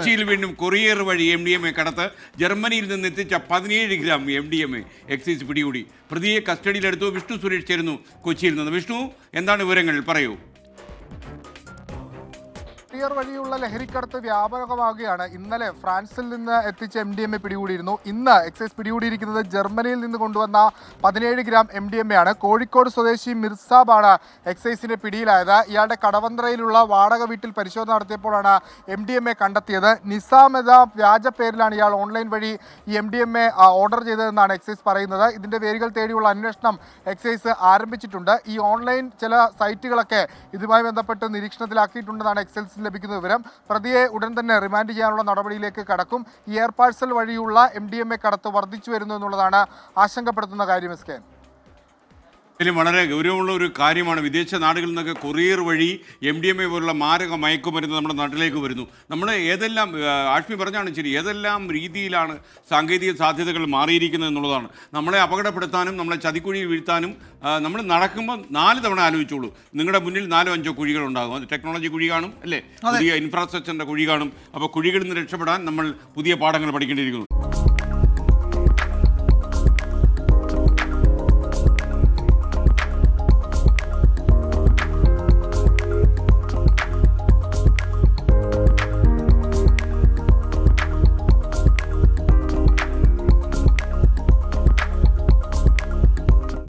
കൊച്ചിയിൽ വീണ്ടും കൊറിയർ വഴി എം ഡി എം എ കടത്ത് ജർമ്മനിയിൽ നിന്ന് എത്തിച്ച പതിനേഴ് gram M D M A excise പിടികൂടി. പ്രതിയെ കസ്റ്റഡിയിലെടുത്തു. വിഷ്ണു സുരേഷ് ചേരുന്നു കൊച്ചിയിൽ നിന്ന്. വിഷ്ണു എന്താണ് വിവരങ്ങൾ? പറയൂ. കൊറിയർ വഴിയുള്ള ലഹരിക്കടത്ത് വ്യാപകമാവുകയാണ്. ഇന്നലെ ഫ്രാൻസിൽ നിന്ന് എത്തിച്ച എം ഡി എം എ പിടികൂടിയിരുന്നു. ഇന്ന് എക്സൈസ് പിടികൂടിയിരിക്കുന്നത് ജർമ്മനിയിൽ നിന്ന് കൊണ്ടുവന്ന പതിനേഴ് gram M D M A ആണ്. കോഴിക്കോട് സ്വദേശി മിർസാബാണ് എക്സൈസിന്റെ പിടിയിലായത്. ഇയാളുടെ കടവന്ത്രയിലുള്ള വാടക വീട്ടിൽ പരിശോധന നടത്തിയപ്പോഴാണ് എം ഡി എം എ കണ്ടെത്തിയത്. നിസാം എന്ന വ്യാജ പേരിലാണ് ഇയാൾ ഓൺലൈൻ വഴി ഈ M D M A order ചെയ്തതെന്നാണ് എക്സൈസ് പറയുന്നത്. ഇതിന്റെ പേരുകൾ തേടിയുള്ള അന്വേഷണം എക്സൈസ് ആരംഭിച്ചിട്ടുണ്ട്. ഈ ഓൺലൈൻ ചില സൈറ്റുകളൊക്കെ ഇതുമായി ബന്ധപ്പെട്ട് നിരീക്ഷണത്തിലാക്കിയിട്ടുണ്ടെന്നാണ് എക്സൈസ് ലഭിക്കുന്ന വിവരം പ്രതിയെ ഉടൻ തന്നെ റിമാൻഡ് ചെയ്യാനുള്ള നടപടിയിലേക്ക് കടക്കും. ഈ എയർ പാഴ്സൽ വഴിയുള്ള എം ഡി എം എ കടത്ത് വർദ്ധിച്ചു വരുന്നു എന്നുള്ളതാണ് ആശങ്കപ്പെടുത്തുന്ന കാര്യം എസ് കെ. ഇതിലും വളരെ ഗൗരവമുള്ള ഒരു കാര്യമാണ്. വിദേശ നാടുകളിൽ നിന്നൊക്കെ കൊറിയർ വഴി എം ഡി എം എ പോലുള്ള മാരക മയക്കുമരുന്ന് നമ്മുടെ നാട്ടിലേക്ക് വരുന്നു. നമ്മൾ ഏതെല്ലാം ആഷ്മി പറഞ്ഞാണ് ശരി ഏതെല്ലാം രീതിയിലാണ് സാങ്കേതിക സാധ്യതകൾ മാറിയിരിക്കുന്നത് എന്നുള്ളതാണ്. നമ്മളെ അപകടപ്പെടുത്താനും നമ്മളെ ചതിക്കുഴിയിൽ വീഴ്ത്താനും നമ്മൾ നടക്കുമ്പോൾ നാല് തവണ ആലോചിച്ചോളൂ. നിങ്ങളുടെ മുന്നിൽ നാലോ അഞ്ചോ കുഴികൾ ഉണ്ടാകും. അത് ടെക്നോളജി കുഴി കാണും അല്ലേ? പുതിയ ഇൻഫ്രാസ്ട്രക്ചറിന്റെ കുഴി കാണും. അപ്പോൾ കുഴികളിൽ നിന്ന് രക്ഷപ്പെടാൻ നമ്മൾ പുതിയ പാഠങ്ങൾ പഠിക്കേണ്ടിയിരിക്കുന്നു.